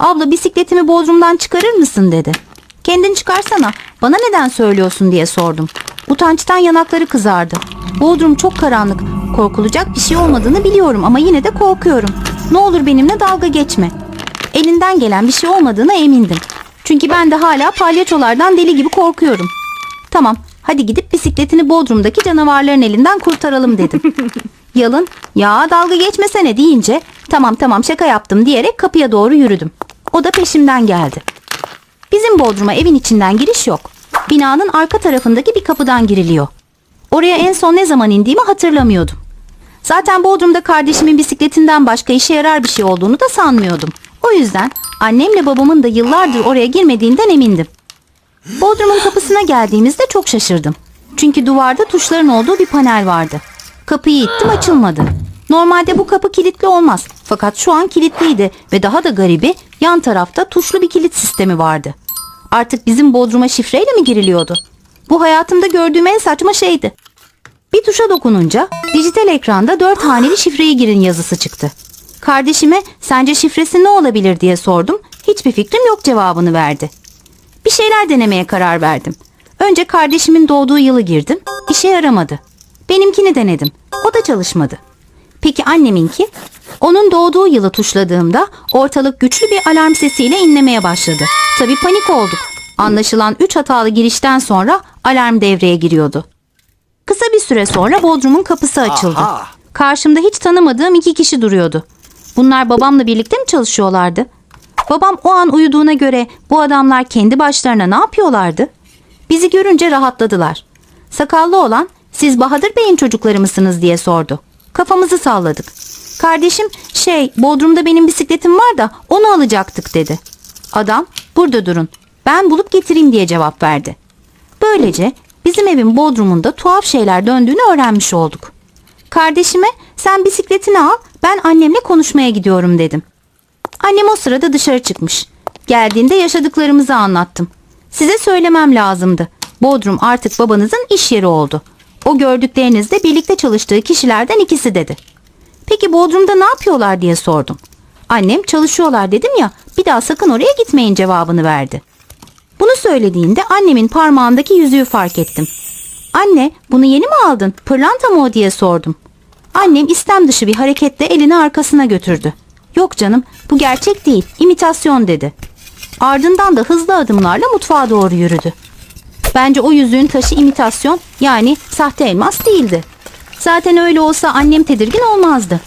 Abla bisikletimi bodrumdan çıkarır mısın dedi. Kendin çıkarsana bana neden söylüyorsun diye sordum. Utançtan yanakları kızardı. Bodrum çok karanlık. Korkulacak bir şey olmadığını biliyorum ama yine de korkuyorum. Ne olur benimle dalga geçme. Elinden gelen bir şey olmadığına emindim. Çünkü ben de hala palyaçolardan deli gibi korkuyorum. Tamam hadi gidip bisikletini Bodrum'daki canavarların elinden kurtaralım dedim. Yalın ya dalga geçmesene deyince tamam tamam şaka yaptım diyerek kapıya doğru yürüdüm. O da peşimden geldi. Bizim Bodrum'a evin içinden giriş yok. Binanın arka tarafındaki bir kapıdan giriliyor. Oraya en son ne zaman indiğimi hatırlamıyordum. Zaten Bodrum'da kardeşimin bisikletinden başka işe yarar bir şey olduğunu da sanmıyordum. O yüzden annemle babamın da yıllardır oraya girmediğinden emindim. Bodrum'un kapısına geldiğimizde çok şaşırdım. Çünkü duvarda tuşların olduğu bir panel vardı. Kapıyı ittim açılmadı. Normalde bu kapı kilitli olmaz. Fakat şu an kilitliydi ve daha da garibi yan tarafta tuşlu bir kilit sistemi vardı. Artık bizim Bodrum'a şifreyle mi giriliyordu? Bu hayatımda gördüğüm en saçma şeydi. Bir tuşa dokununca dijital ekranda dört haneli şifreyi girin yazısı çıktı. Kardeşime sence şifresi ne olabilir diye sordum. Hiçbir fikrim yok cevabını verdi. Bir şeyler denemeye karar verdim. Önce kardeşimin doğduğu yılı girdim. İşe yaramadı. Benimkini denedim. O da çalışmadı. Peki anneminki? Onun doğduğu yılı tuşladığımda ortalık güçlü bir alarm sesiyle inlemeye başladı. Tabii panik olduk. Anlaşılan 3 hatalı girişten sonra alarm devreye giriyordu. Kısa bir süre sonra Bodrum'un kapısı açıldı. Aha. Karşımda hiç tanımadığım iki kişi duruyordu. Bunlar babamla birlikte mi çalışıyorlardı? Babam o an uyuduğuna göre bu adamlar kendi başlarına ne yapıyorlardı? Bizi görünce rahatladılar. Sakallı olan siz Bahadır Bey'in çocukları mısınız diye sordu. Kafamızı salladık. Kardeşim şey Bodrum'da benim bisikletim var da onu alacaktık dedi. Adam burada durun ben bulup getireyim diye cevap verdi. Böylece bizim evin bodrumunda tuhaf şeyler döndüğünü öğrenmiş olduk. Kardeşime sen bisikletini al ben annemle konuşmaya gidiyorum dedim. Annem o sırada dışarı çıkmış. Geldiğinde yaşadıklarımızı anlattım. Size söylemem lazımdı. Bodrum artık babanızın iş yeri oldu. O gördükleriniz de birlikte çalıştığı kişilerden ikisi dedi. Peki Bodrum'da ne yapıyorlar diye sordum. Annem çalışıyorlar dedim ya bir daha sakın oraya gitmeyin cevabını verdi. Bunu söylediğinde annemin parmağındaki yüzüğü fark ettim. Anne bunu yeni mi aldın? Pırlanta mı o diye sordum. Annem istem dışı bir hareketle elini arkasına götürdü. Yok canım bu gerçek değil imitasyon dedi. Ardından da hızlı adımlarla mutfağa doğru yürüdü. Bence o yüzüğün taşı imitasyon yani sahte elmas değildi. Zaten öyle olsa annem tedirgin olmazdı.